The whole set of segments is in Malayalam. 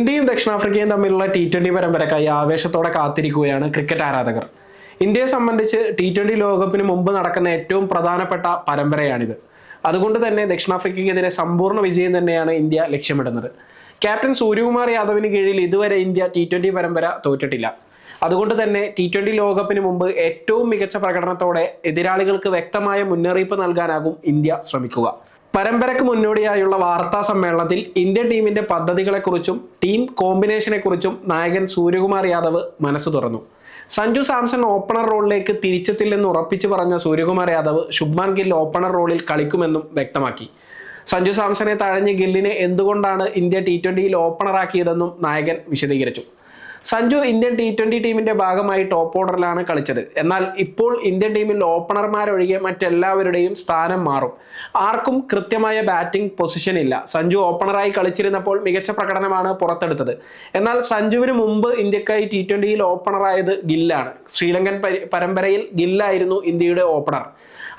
ഇന്ത്യയും ദക്ഷിണാഫ്രിക്കയും തമ്മിലുള്ള ടി ട്വന്റി പരമ്പരക്കായി ആവേശത്തോടെ കാത്തിരിക്കുകയാണ് ക്രിക്കറ്റ് ആരാധകർ. ഇന്ത്യയെ സംബന്ധിച്ച് ടി ട്വന്റി ലോകകപ്പിന് മുമ്പ് നടക്കുന്ന ഏറ്റവും പ്രധാനപ്പെട്ട പരമ്പരയാണിത്. അതുകൊണ്ട് തന്നെ ദക്ഷിണാഫ്രിക്കയ്ക്കെതിരെ സമ്പൂർണ വിജയം തന്നെയാണ് ഇന്ത്യ ലക്ഷ്യമിടുന്നത്. ക്യാപ്റ്റൻ സൂര്യകുമാർ യാദവിന് കീഴിൽ ഇതുവരെ ഇന്ത്യ ടി ട്വന്റി പരമ്പര തോറ്റിട്ടില്ല. അതുകൊണ്ട് തന്നെ ടി ട്വന്റി ലോകകപ്പിന് മുമ്പ് ഏറ്റവും മികച്ച പ്രകടനത്തോടെ എതിരാളികൾക്ക് വ്യക്തമായ മുന്നറിയിപ്പ് നൽകാനാകും ഇന്ത്യ ശ്രമിക്കുക. പരമ്പരയ്ക്ക് മുന്നോടിയായുള്ള വാർത്താ സമ്മേളനത്തിൽ ഇന്ത്യൻ ടീമിന്റെ പദ്ധതികളെക്കുറിച്ചും ടീം കോമ്പിനേഷനെക്കുറിച്ചും നായകൻ സൂര്യകുമാർ യാദവ് മനസ്സ് തുറന്നു. സഞ്ജു സാംസൺ ഓപ്പണർ റോളിലേക്ക് തിരിച്ചെത്തില്ലെന്ന് ഉറപ്പിച്ചു പറഞ്ഞ സൂര്യകുമാർ യാദവ് ശുഭ്മാൻ ഗിൽ ഓപ്പണർ റോളിൽ കളിക്കുമെന്നും വ്യക്തമാക്കി. സഞ്ജു സാംസനെ തഴഞ്ഞ് ഗില്ലിനെ എന്തുകൊണ്ടാണ് ഇന്ത്യ ടി ട്വന്റിയിൽ ഓപ്പണറാക്കിയതെന്നും നായകൻ വിശദീകരിച്ചു. സഞ്ജു ഇന്ത്യൻ ടി ട്വന്റി ടീമിന്റെ ഭാഗമായി ടോപ്പ് ഓർഡറിലാണ് കളിച്ചത്. എന്നാൽ ഇപ്പോൾ ഇന്ത്യൻ ടീമിൽ ഓപ്പണർമാരൊഴികെ മറ്റെല്ലാവരുടെയും സ്ഥാനം മാറും. ആർക്കും കൃത്യമായ ബാറ്റിംഗ് പൊസിഷൻ ഇല്ല. സഞ്ജു ഓപ്പണറായി കളിച്ചിരുന്നപ്പോൾ മികച്ച പ്രകടനമാണ് പുറത്തെടുത്തത്. എന്നാൽ സഞ്ജുവിന് മുമ്പ് ഇന്ത്യക്കായി ടി ട്വന്റിയിൽ ഓപ്പണറായത് ഗില്ലാണ്. ശ്രീലങ്കൻ പരി- പരമ്പരയിൽ ഗില്ലായിരുന്നു ഇന്ത്യയുടെ ഓപ്പണർ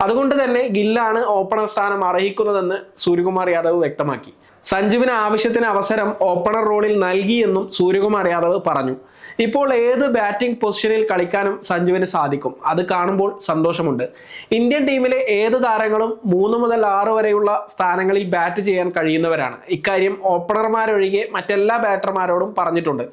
അതുകൊണ്ട് തന്നെ ഗില്ലാണ് ഓപ്പണർ സ്ഥാനം അർഹിക്കുന്നതെന്ന് സൂര്യകുമാർ യാദവ് വ്യക്തമാക്കി. സഞ്ജുവിന് ആവശ്യത്തിന് അവസരം ഓപ്പണർ റോളിൽ നൽകിയെന്നും സൂര്യകുമാർ യാദവ് പറഞ്ഞു. ഇപ്പോൾ ഏത് ബാറ്റിംഗ് പൊസിഷനിൽ കളിക്കാനും സഞ്ജുവിന് സാധിക്കും. അത് കാണുമ്പോൾ സന്തോഷമുണ്ട്. ഇന്ത്യൻ ടീമിലെ ഏത് താരങ്ങളും മൂന്ന് മുതൽ ആറ് വരെയുള്ള സ്ഥാനങ്ങളിൽ ബാറ്റ് ചെയ്യാൻ കഴിയുന്നവരാണ്. ഇക്കാര്യം ഓപ്പണർമാരൊഴികെ മറ്റെല്ലാ ബാറ്റർമാരോടും പറഞ്ഞിട്ടുണ്ട്.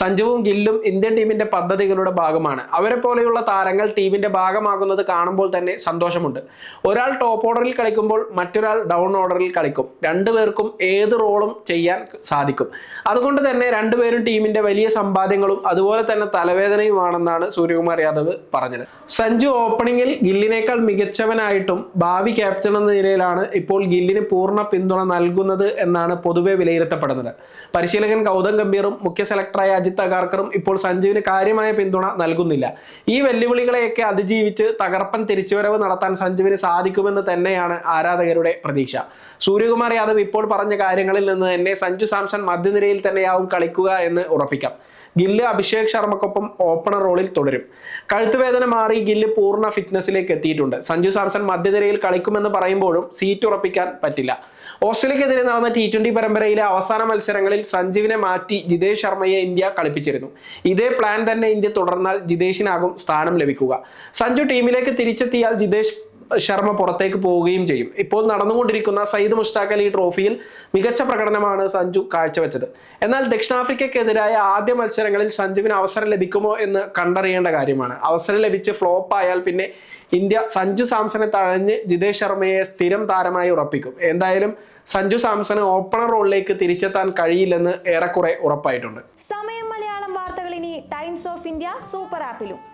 സഞ്ജുവും ഗില്ലും ഇന്ത്യൻ ടീമിന്റെ പദ്ധതികളുടെ ഭാഗമാണ്. അവരെ പോലെയുള്ള താരങ്ങൾ ടീമിന്റെ ഭാഗമാകുന്നത് കാണുമ്പോൾ തന്നെ സന്തോഷമുണ്ട്. ഒരാൾ ടോപ്പ് ഓർഡറിൽ കളിക്കുമ്പോൾ മറ്റൊരാൾ ഡൗൺ ഓർഡറിൽ കളിക്കും. രണ്ടുപേർക്കും ഏത് റോളും ചെയ്യാൻ സാധിക്കും. അതുകൊണ്ട് തന്നെ രണ്ടുപേരും ടീമിന്റെ വലിയ സമ്പാദ്യങ്ങളും അതുപോലെ തന്നെ തലവേദനയുമാണെന്നാണ് സൂര്യകുമാർ യാദവ് പറഞ്ഞത്. സഞ്ജു ഓപ്പണിംഗിൽ ഗില്ലിനേക്കാൾ മികച്ചവനായിട്ടും ഭാവി ക്യാപ്റ്റൻ എന്ന നിലയിലാണ് ഇപ്പോൾ ഗില്ലിന് പൂർണ പിന്തുണ നൽകുന്നത് എന്നാണ് പൊതുവെ വിലയിരുത്തപ്പെടുന്നത്. പരിശീലകൻ ഗൗതം ഗംഭീറും മുഖ്യ സെലക്ടറായ അജിത് അഗാർക്കറും ഇപ്പോൾ സഞ്ജുവിന് കാര്യമായ പിന്തുണ നൽകുന്നില്ല. ഈ വെല്ലുവിളികളെയൊക്കെ അതിജീവിച്ച് തകർപ്പൻ തിരിച്ചുവരവ് നടത്താൻ സഞ്ജുവിന് സാധിക്കുമെന്ന് തന്നെയാണ് ആരാധകരുടെ പ്രതീക്ഷ. സൂര്യകുമാർ യാദവ് ഇപ്പോൾ പറഞ്ഞ കാര്യങ്ങളിൽ നിന്ന് തന്നെ സഞ്ജു സാംസൺ മധ്യനിരയിൽ തന്നെയാവും കളിക്കുക എന്ന് ഉറപ്പിക്കാം. ഗില്ല് അഭിഷേക് ശർമ്മക്കൊപ്പം ഓപ്പണർ റോളിൽ തുടരും. കഴുത്തുവേദന മാറി ഗില്ല് പൂർണ ഫിറ്റ്നസ്സിലേക്ക് എത്തിയിട്ടുണ്ട്. സഞ്ജു സാംസൺ മധ്യനിരയിൽ കളിക്കുമെന്ന് പറയുമ്പോഴും സീറ്റ് ഉറപ്പിക്കാൻ പറ്റില്ല. ഓസ്ട്രേലിയക്കെതിരെ നടന്ന ടി ട്വന്റി പരമ്പരയിലെ അവസാന മത്സരങ്ങളിൽ സഞ്ജുവിനെ മാറ്റി ജിതേഷ് ശർമ്മയെ ഇന്ത്യ കളിപ്പിച്ചിരുന്നു. ഇതേ പ്ലാൻ തന്നെ ഇന്ത്യ തുടർന്നാൽ ജിതേഷിനാകും സ്ഥാനം ലഭിക്കുക. സഞ്ജു ടീമിലേക്ക് തിരിച്ചെത്തിയാൽ ജിതേഷ് ശർമ്മ പുറത്തേക്ക് പോവുകയും ചെയ്യും. ഇപ്പോൾ നടന്നുകൊണ്ടിരിക്കുന്ന സയ്യിദ് മുഷ്താഖ് അലി ട്രോഫിയിൽ മികച്ച പ്രകടനമാണ് സഞ്ജു കാഴ്ചവെച്ചത്. എന്നാൽ ദക്ഷിണാഫ്രിക്കയ്ക്കെതിരായ ആദ്യ മത്സരങ്ങളിൽ സഞ്ജുവിന് അവസരം ലഭിക്കുമോ എന്ന് കണ്ടറിയേണ്ട കാര്യമാണ്. അവസരം ലഭിച്ച് ഫ്ലോപ്പ് ആയാൽ പിന്നെ ഇന്ത്യ സഞ്ജു സാംസനെ തഴഞ്ഞ് ജിതേഷ് ശർമ്മയെ സ്ഥിരം താരമായി ഉറപ്പിക്കും. എന്തായാലും സഞ്ജു സാംസന് ഓപ്പണർ റോളിലേക്ക് തിരിച്ചെത്താൻ കഴിയില്ലെന്ന് ഏറെക്കുറെ ഉറപ്പായിട്ടുണ്ട്. സമയം മലയാളം വാർത്തകൾ ഇനി ടൈംസ് ഓഫ് ഇന്ത്യ സൂപ്പർ ആപ്പിലും